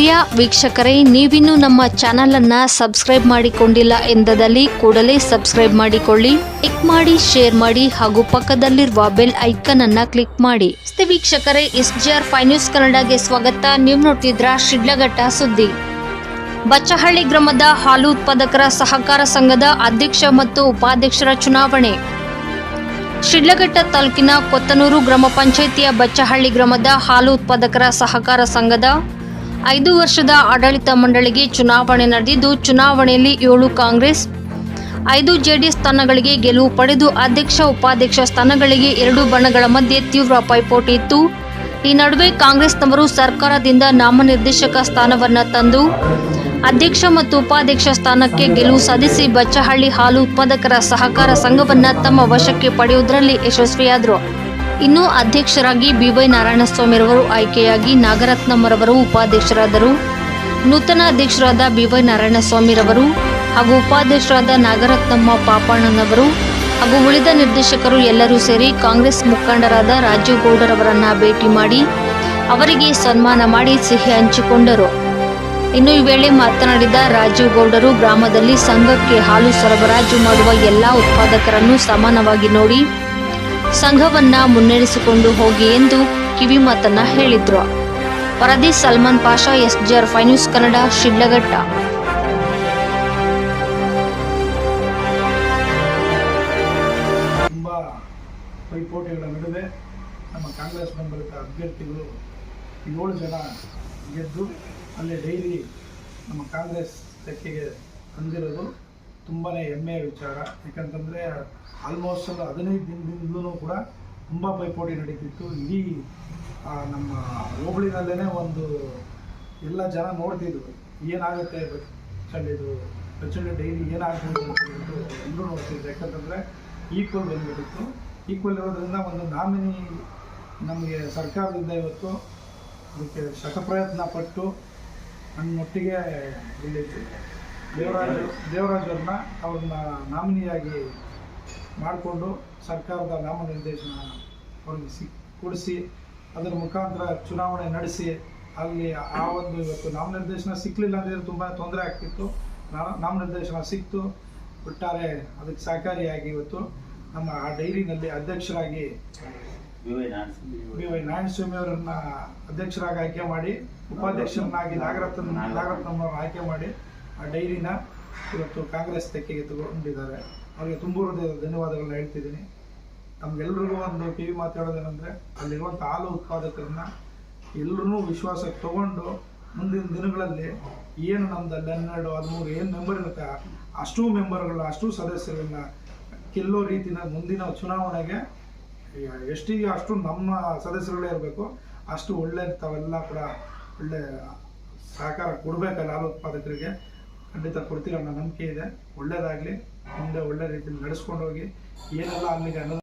ಪ್ರಿಯ ವೀಕ್ಷಕರೇ, ನೀವಿನ್ನೂ ನಮ್ಮ ಚಾನೆಲ್ ಅನ್ನ ಸಬ್ಸ್ಕ್ರೈಬ್ ಮಾಡಿಕೊಂಡಿಲ್ಲ ಎಂದದಲ್ಲಿ ಕೂಡಲೇ ಸಬ್ಸ್ಕ್ರೈಬ್ ಮಾಡಿಕೊಳ್ಳಿ ಕ್ಲಿಕ್ ಮಾಡಿ, ಶೇರ್ ಮಾಡಿ ಹಾಗೂ ಪಕ್ಕದಲ್ಲಿರುವ ಬೆಲ್ ಐಕನ್ ಅನ್ನ ಕ್ಲಿಕ್ ಮಾಡಿ. ವೀಕ್ಷಕರೇ ಎಸ್ ಜಿ ಆರ್ ಫೈ ಕನ್ನಡಗೆ ಸ್ವಾಗತ. ನೀವು ನೋಡ್ತಿದ್ರ ಶಿಡ್ಲಘಟ್ಟ ಸುದ್ದಿ. ಬಚ್ಚಹಳ್ಳಿ ಗ್ರಾಮದ ಹಾಲು ಉತ್ಪಾದಕರ ಸಹಕಾರ ಸಂಘದ ಅಧ್ಯಕ್ಷ ಮತ್ತು ಉಪಾಧ್ಯಕ್ಷರ ಚುನಾವಣೆ. ಶಿಡ್ಲಘಟ್ಟ ತಾಲೂಕಿನ ಕೊತ್ತನೂರು ಗ್ರಾಮ ಪಂಚಾಯಿತಿಯ ಬಚ್ಚಹಳ್ಳಿ ಗ್ರಾಮದ ಹಾಲು ಉತ್ಪಾದಕರ ಸಹಕಾರ ಸಂಘದ ಐದು ವರ್ಷದ ಆಡಳಿತ ಮಂಡಳಿಗೆ ಚುನಾವಣೆ ನಡೆದಿದ್ದು, ಚುನಾವಣೆಯಲ್ಲಿ ಏಳು ಕಾಂಗ್ರೆಸ್, ಐದು ಜೆಡಿಎಸ್ ಸ್ಥಾನಗಳಿಗೆ ಗೆಲುವು ಪಡೆದು ಅಧ್ಯಕ್ಷ, ಉಪಾಧ್ಯಕ್ಷ ಸ್ಥಾನಗಳಿಗೆ ಎರಡು ಬಣಗಳ ಮಧ್ಯೆ ತೀವ್ರ ಪೈಪೋಟಿ ಇತ್ತು. ಈ ನಡುವೆ ಕಾಂಗ್ರೆಸ್ನವರು ಸರ್ಕಾರದಿಂದ ನಾಮನಿರ್ದೇಶಕ ಸ್ಥಾನವನ್ನು ತಂದು, ಅಧ್ಯಕ್ಷ ಮತ್ತು ಉಪಾಧ್ಯಕ್ಷ ಸ್ಥಾನಕ್ಕೆ ಗೆಲುವು ಸಾಧಿಸಿ ಬಚ್ಚಹಳ್ಳಿ ಹಾಲು ಉತ್ಪಾದಕರ ಸಹಕಾರ ಸಂಘವನ್ನು ತಮ್ಮ ವಶಕ್ಕೆ ಪಡೆಯುವುದರಲ್ಲಿ ಯಶಸ್ವಿಯಾದರು. ಇನ್ನು ಅಧ್ಯಕ್ಷರಾಗಿ ಬಿವೈ ನಾರಾಯಣಸ್ವಾಮಿರವರು ಆಯ್ಕೆಯಾಗಿ ನಾಗರತ್ನಮ್ಮರವರು ಉಪಾಧ್ಯಕ್ಷರಾದರು. ನೂತನ ಅಧ್ಯಕ್ಷರಾದ ಬಿವೈ ನಾರಾಯಣಸ್ವಾಮಿರವರು ಹಾಗೂ ಉಪಾಧ್ಯಕ್ಷರಾದ ನಾಗರತ್ನಮ್ಮ ಪಾಪಣ್ಣನವರು ಹಾಗೂ ಉಳಿದ ನಿರ್ದೇಶಕರು ಎಲ್ಲರೂ ಸೇರಿ ಕಾಂಗ್ರೆಸ್ ಮುಖಂಡರಾದ ರಾಜೀವ್ ಗೌಡರವರನ್ನ ಭೇಟಿ ಮಾಡಿ ಅವರಿಗೆ ಸನ್ಮಾನ ಮಾಡಿ ಸಿಹಿ ಹಂಚಿಕೊಂಡರು. ಇನ್ನು ಈ ವೇಳೆ ಮಾತನಾಡಿದ ರಾಜೀವ್ ಗೌಡರು ಗ್ರಾಮದಲ್ಲಿ ಸಂಘಕ್ಕೆ ಹಾಲು ಸರಬರಾಜು ಮಾಡುವ ಎಲ್ಲ ಉತ್ಪಾದಕರನ್ನು ಸಮಾನವಾಗಿ ನೋಡಿ ಸಂಘವನ್ನ ಮುನ್ನಡೆಸಿಕೊಂಡು ಹೋಗಿ ಎಂದು ಕಿವಿಮಾತನ್ನ ಹೇಳಿದ್ರು. ವರದಿ ಸಲ್ಮಾನ್ ಪಾಷಾ, ಎಸ್ ಜರ್ ಫೈನ್ಯೂಸ್ ಕನ್ನಡ, ಶಿಡ್ಲಘಟ್ಟ. ನಮ್ಮ ಕಾಂಗ್ರೆಸ್ ಅಭ್ಯರ್ಥಿಗಳು ಏಳು ಜನ ಗೆದ್ದು, ಅಲ್ಲೇ ಡೈಲಿ ನಮ್ಮ ಕಾಂಗ್ರೆಸ್ ತೆಕ್ಕೆಗೆ ತಂದಿರೋದು ತುಂಬಾ ಹೆಮ್ಮೆಯ ವಿಚಾರ. ಯಾಕಂತಂದರೆ ಆಲ್ಮೋಸ್ಟ್ ಹದಿನೈದು ದಿನದಿಂದಲೂ ಕೂಡ ತುಂಬ ಪೈಪೋಟಿ ನಡೀತಿತ್ತು. ಇಡೀ ನಮ್ಮ ಹೋಬಳಿನಲ್ಲೇ ಒಂದು ಎಲ್ಲ ಜನ ನೋಡ್ತಿದ್ರು. ಏನಾಗುತ್ತೆ ಚಂಡಿದು, ಪ್ರಚಂಡ ಡೈಲಿ ಹೇಳ್ಬಿಟ್ಟು ಎಲ್ಲರೂ ನೋಡ್ತಿದ್ರು. ಯಾಕಂತಂದರೆ ಈಕ್ವಲ್ ಬಂದ್ಬಿಟ್ಟಿತ್ತು. ಈಕ್ವಲ್ ಇರೋದ್ರಿಂದ ಒಂದು ನಾಮಿನಿ ನಮಗೆ ಸರ್ಕಾರದಿಂದ ಇವತ್ತು ಅದಕ್ಕೆ ಶತಪ್ರಯತ್ನ ಪಟ್ಟು ನನ್ನೊಟ್ಟಿಗೆ ಇಲ್ಲಿ ದೇವರಾಜ್ ದೇವರಾಜ್ ಅವ್ರನ್ನ ನಾಮಿನಿಯಾಗಿ ಮಾಡಿಕೊಂಡು ಸರ್ಕಾರದ ನಾಮನಿರ್ದೇಶನ ಅವ್ರಿಗೆ ಸಿ ಕೊಡಿಸಿ ಅದರ ಮುಖಾಂತರ ಚುನಾವಣೆ ನಡೆಸಿ ಅಲ್ಲಿ ಆ ಒಂದು ಇವತ್ತು ನಾಮನಿರ್ದೇಶನ ಸಿಕ್ಕಲಿಲ್ಲ ಅಂದರೆ ತುಂಬ ತೊಂದರೆ ಆಗ್ತಿತ್ತು. ನಾ- ನಾಮನಿರ್ದೇಶನ ಸಿಕ್ತು. ಒಟ್ಟಾರೆ ಅದಕ್ಕೆ ಸಹಕಾರಿಯಾಗಿ ಇವತ್ತು ನಮ್ಮ ಆ ಡೈರಿನಲ್ಲಿ ಅಧ್ಯಕ್ಷರಾಗಿ ಬಿ ವೈ ನಾರಾಯಣಸ್ವಾಮಿ ಅವರನ್ನ ಅಧ್ಯಕ್ಷರಾಗಿ ಆಯ್ಕೆ ಮಾಡಿ ಉಪಾಧ್ಯಕ್ಷರನ್ನಾಗಿ ನಾಗರತ್ನ ನಾಗರತ್ನ. ಆಯ್ಕೆ ಮಾಡಿ ಆ ಡೈರಿನ ಇವತ್ತು ಕಾಂಗ್ರೆಸ್ ತೆಕ್ಕೆಗೆ ತಗೊಂಡಿದ್ದಾರೆ. ಅವರಿಗೆ ತುಂಬ ಹೃದಯದ ಧನ್ಯವಾದಗಳನ್ನ ಹೇಳ್ತಿದ್ದೀನಿ. ನಮ್ಗೆಲ್ರಿಗೂ ಒಂದು ಕಿವಿ ಮಾತಾಡೋದೇನೆಂದರೆ ಅಲ್ಲಿರುವಂಥ ಹಾಲು ಉತ್ಪಾದಕರನ್ನ ಎಲ್ಲರೂ ವಿಶ್ವಾಸಕ್ಕೆ ತಗೊಂಡು ಮುಂದಿನ ದಿನಗಳಲ್ಲಿ ಏನು ನಮ್ದಲ್ಲಿ ಹನ್ನೆರಡು, ಹದಿಮೂರು, ಏನು ಮೆಂಬರ್ ಇರುತ್ತೆ ಅಷ್ಟು ಮೆಂಬರ್ಗಳನ್ನ ಅಷ್ಟು ಸದಸ್ಯರನ್ನ ಗೆಲ್ಲೋ ರೀತಿನ ಮುಂದಿನ ಚುನಾವಣೆಗೆ ಎಷ್ಟಿಗೆ ಅಷ್ಟು ನಮ್ಮ ಸದಸ್ಯರುಗಳೇ ಇರಬೇಕು, ಅಷ್ಟು ಒಳ್ಳೆ ತಾವೆಲ್ಲ ಕೂಡ ಒಳ್ಳೆ ಸಹಕಾರ ಕೊಡಬೇಕಲ್ಲ ಹಾಲು ಉತ್ಪಾದಕರಿಗೆ ಖಂಡಿತ ಕೊಡ್ತೀರ ಅನ್ನೋ ನಂಬಿಕೆ ಇದೆ. ಒಳ್ಳೇದಾಗಲಿ ಮುಂದೆ ಒಳ್ಳೆ ರೀತಿಯಲ್ಲಿ ನಡೆಸ್ಕೊಂಡು ಹೋಗಿ ಏನೆಲ್ಲ ಅಲ್ಲಿಗೆ ಅನ್ನೋದು